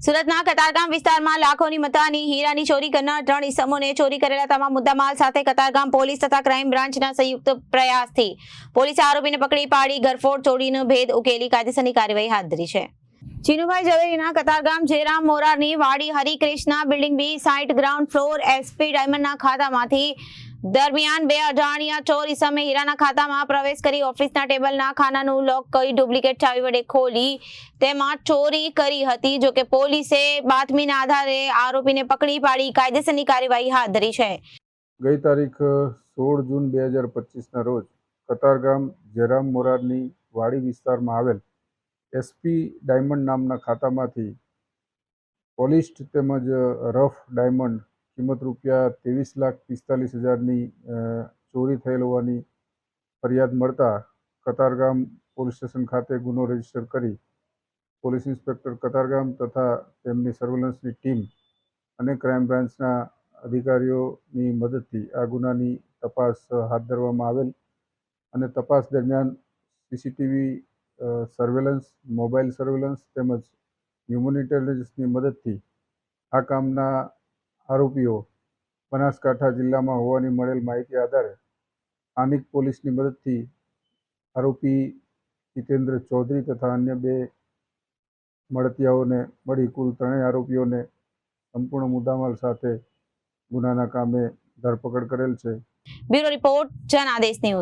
સુરતના કતારગામ વિસ્તારમાં લાખોની મતાની હીરાની ચોરી કરનાર ત્રણ ઇસમોને ચોરી કરેલા તમામ મુદ્દામાલ સાથે કતારગામ પોલીસ તથા ક્રાઇમ બ્રાન્ચના સંયુક્ત પ્રયાસથી પોલીસે આરોપીને પકડી પાડી ગરફોડ ચોરીનો ભેદ ઉકેલી કાયદેસરની કાર્યવાહી હાથ ધરી છે. ચીનુભાઈ ઝવેરીના કતારગામ જયરામ મોરારની વાડી Harikrishna building B site ground floor SP ડાયમંડના ખાતામાંથી દરમિયાન બે અજાણ્યા ચોર ઇસમે હીરાના ખાતામાં પ્રવેશ કરી ઓફિસના ટેબલના ખાનાનું લોક કરી ડુપ્લિકેટ ચાવી વડે ખોલી તેમાં ચોરી કરી હતી જોકે પોલીસે બાતમીના આધારે આરોપીને પકડી પાડી, કાયદેસરની કાર્યવાહી હાથ ધરી છે. ગઈ તારીખ સોળ જૂન બે હજાર પચીસના રોજ કતારગામ જયરામ મોરારની વાડી વિસ્તારમાં આવેલ એસપી ડાયમંડ નામના ખાતામાંથી પોલિસ્ડ તેમજ રફ ડાયમંડ કિંમત રૂપિયા ત્રેવીસ લાખ પિસ્તાલીસ હજારની ચોરી થયેલ હોવાની ફરિયાદ મળતા કતારગામ પોલીસ સ્ટેશન ખાતે ગુનો રજિસ્ટર કરી પોલીસ ઇન્સ્પેક્ટર કતારગામ તથા તેમની સર્વેલન્સની ટીમ અને ક્રાઇમ બ્રાન્ચના અધિકારીઓની મદદથી આ ગુનાની તપાસ હાથ ધરવામાં આવેલ અને તપાસ દરમિયાન સીસીટીવી સર્વેલન્સ મોબાઈલ સર્વેલન્સ તેમજ હ્યુમન ઇન્ટેલિજન્સની મદદથી આ કામના આરોપીઓ બનાસકાંઠા જિલ્લામાં હોવાની મળેલ માહિતી આધારે સ્થાનિક પોલીસની મદદથી આરોપી જીતેન્દ્ર ચૌધરી તથા અન્ય બે મળતિયાઓને મળી કુલ ત્રણેય આરોપીઓને સંપૂર્ણ મુદ્દામાલ સાથે ગુનાના કામે ધરપકડ કરેલ છે. Bureau report Janadesh news.